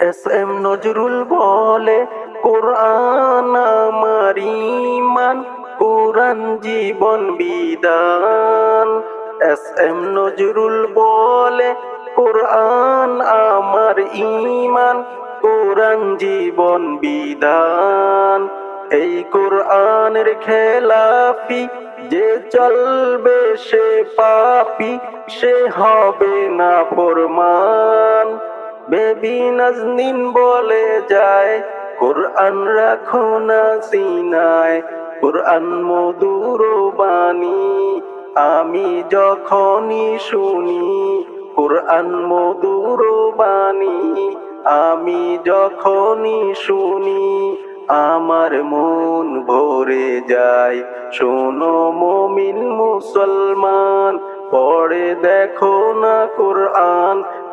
S M Nazrul বলে, কোরআন আমার ইমান কোরআন জীবন বিদান এস এম নজরুল বলে, কোরআন আমার ইমান কোরআন জীবন বিধান। এই কোরআনের খেলাফি যে চলবে সে পাপি, সে হবে না ফরমান। বেবি নাজনীন বলে যায়, কোরআন রাখো না সিনায়, কোরআন মধুর বাণী। আমি যখনই শুনি, কোরআন মধুর বাণী, আমি যখনই শুনি, আমার মন ভরে যায়। শোনো মমিন মুসলমান, পড়ে দেখো না কোরআন